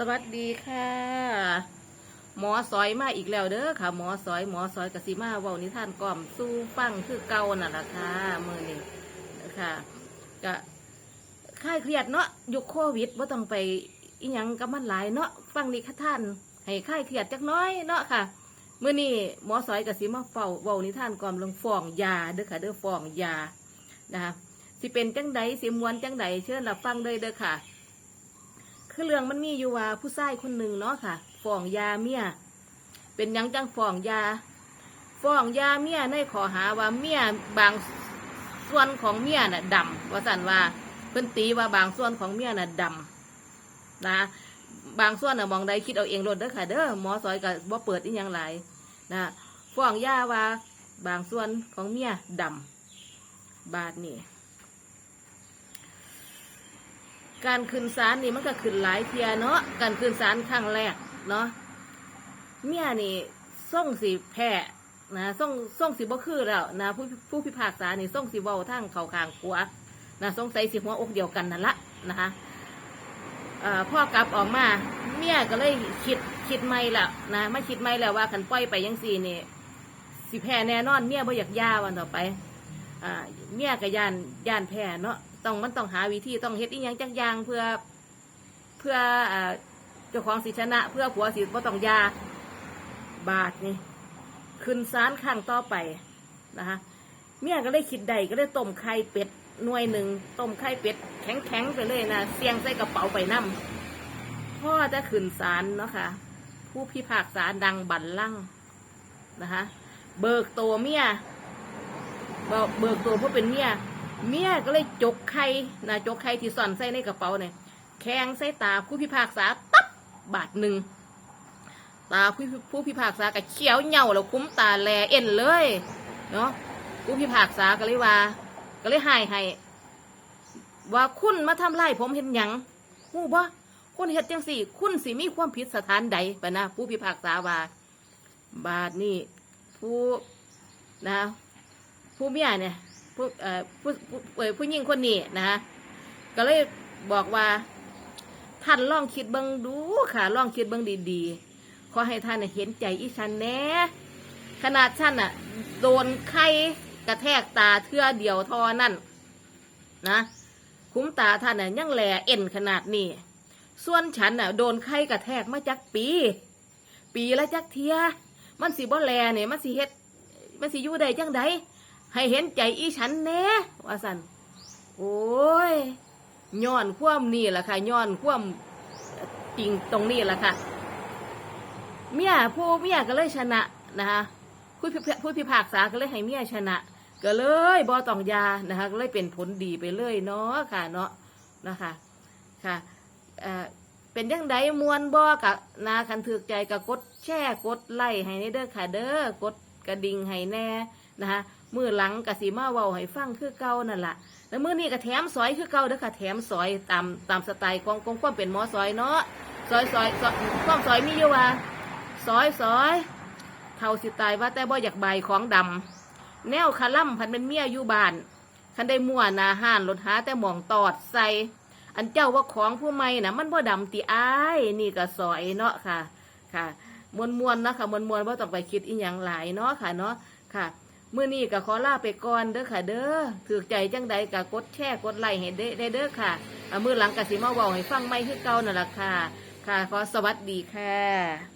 สวัสดีค่ะ หมอสอยมาอีกแล้วเด้อค่ะ หมอสอยหมอสอยกสิมาเว้านิทานกล่อมสู้ฟังคือเก่านั่นแหละค่ะมือนี้ค่ะก็ค่ายเครียดเนาะยุคโควิดว่าต้องไปอีหยังกับมันหลายเนาะฟังนิทานให้ค่ายเครียดจักน้อยเนาะค่ะมื่อนี้หมอสอยกสิมาเฝ้าเว้านิทานกล่อมลงฟองยาเด้อค่ะเด้อฟองยานะคะสิเป็นจังใดสิมวนจังใดเชิญรับฟังเลยเด้อค่ะ คือเรื่องมันมีอยู่ว่าผู้ชายคนหนึ่งเนาะค่ะฟ้องยาเมียเป็นยังจังฟ้องยาฟ้องยาเมียในขอหาว่าเมียบางส่วนของเมียน่ะดำว่าสันว่าเพิ่นตีว่าบางส่วนของเมียน่ะดำนะบางส่วนน่ะมองใดคิดเอาเองรถเด้อค่ะเด้อหมอซอยก็บ่เปิดอีหยังหลายนะฟ้องยาว่าบางส่วนของเมียดำบาดนี่ การขึ้นศาลนี่มันก็ขึ้นหลายเทียเนาะการขึ้นศาลครั้งแรกเนาะเมียนี่ส่งสีแพ้นะส่งส่งสีบ่คือแล้วนะผู้ผู้พิพากษานี่ส่งสีเว้าทั้งเขาคางขวานะสงสัยสิหัวอกเดียวกันนั่นละนะคะพ่อกลับออกมาเมียก็เลยคิดคิดไม่ล้วนะไม่คิดไม่แล้วว่าขันปล่อยไปยังสี่นี่สิแพ้แน่นอนเมียบ่อยากย่าวันต่อไปอเมียกับยานยานแพ้เนาะ ต้องมันต้องหาวิธีต้องเฮ็ดอีหยังจักอย่างเพื่อเพื่อเจ้าของสิชนะ เพื่อผัวสิบ่ต้องยาบาทนี่ขึ้นศาลครั้งต่อไปนะคะเมียก็เลยคิดใดก็เลยต้มไข่เป็ดหน่วยหนึ่งต้มไข่เป็ดแข็งๆไปเลยนะเสียงใส่กระเป๋าไปนํพ่อจะขึ้นศาลเนาะค่ะ ผู้พิพากษาดังบัลลังนะคะ เบิกตัวเมียเบิกตัวเพราะเป็นเมีย เมียก็เลยจกไข่นะจกไข่ที่ซ่อนใส่ในกระเป๋าเนี่ยแข้งใส่ตาผู้พิพากษาตับบาทหนึ่งตาผู้ผู้พิพากษาก็เขียวเหย่าแล้วคุ้มตาแลเอ็นเลยเนาะผู้พิพากษาก็เลยว่า ก็เลยหายให้ว่าคุณมาทำไล่ผมเห็นหยังหูบ่คนเฮ็ดจังสี่ คุณสิมีความผิดสถานใดปะนะผู้พิพากษาว่าบาทนี่ผู้นะผู้เมียเนี่ย ผู้เอ่อผู้ผู้เอ่อผู้หญิงคนนี้นะฮะก็เลยบอกว่า ท่านลองคิดเบิ่งดูค่ะลองคิดเบิ่งดีๆ ขอให้ท่านเห็นใจอีฉันแน่ขนาดฉันน่ะโดนไข้กระแทกตาเทื่อเดียวทอนั่นนะคุ้มตาท่านน่ะยังแหลเอ็นขนาดนี้ส่วนฉันน่ะโดนไข้กระแทกมาจากปี ปีละจักเทีย มันสิบ่แลเนี่ยมันสิเฮ็ดมันสิอยู่ได้จังใด ให้เห็นใจอีฉันแน่ว่าสันโอ้ยย้อนคว่ำนี่แหละค่ะย้อนคว่ำจริงตรงนี้แหละค่ะเมียผู้เมียก็เลยชนะนะคะผู้พผู้พิพากษาก็เลยให้เมียชนะ ก็เลยบอตองยานะคะก็เลยเป็นผลดีไปเลยเนาะค่ะเนาะนะคะค่ะเป็นยังไดมวนบอกะนาคันถือใจกับกดแช่กดไล่ให้ในเด้อค่ะเด้อกดกระดิ่งให้แน่นะคะ มือหลังกะสีมาเว้าให้ฟังคือเก่านั่นละแล้วมือนี้ก็แถมซอยคือเก่าเด้อค่ะแถมซอยตามตามสไตล์ของของความเป็นหมอซอยเนาะซอยซอยซอยความซอยมีอยู่ว่าซอยซอยเท่าสิตายว่าแต่บ่อยากใบของดำแนวคาล่ำพันเป็นเมียอยู่บ้านคันได้มั่วนาห้านรถหาแต่หมองตอดใส่อันเจ้าว่าของผู้ไม่นะมันบ่ดำตีอ้ายนี่ก็ซอยเนาะค่ะค่ะมวนมวนๆนะค่ะมวนมวนว่าต้องไปคิดอีหยังหลายเนาะค่ะเนาะค่ะ มื่อนี้ก็ขอลาไปก่อนเด้อค่ะ เด้อถือใจจังใดก็กดแชร์กดไลค์ให้ได้ได้เด้อค่ะอ่ามื้อหลังก็สิมาเว้าให้ฟังไม่คือเก่านั่นล่ะค่ะ ค่ะ ขอสวัสดีค่ะ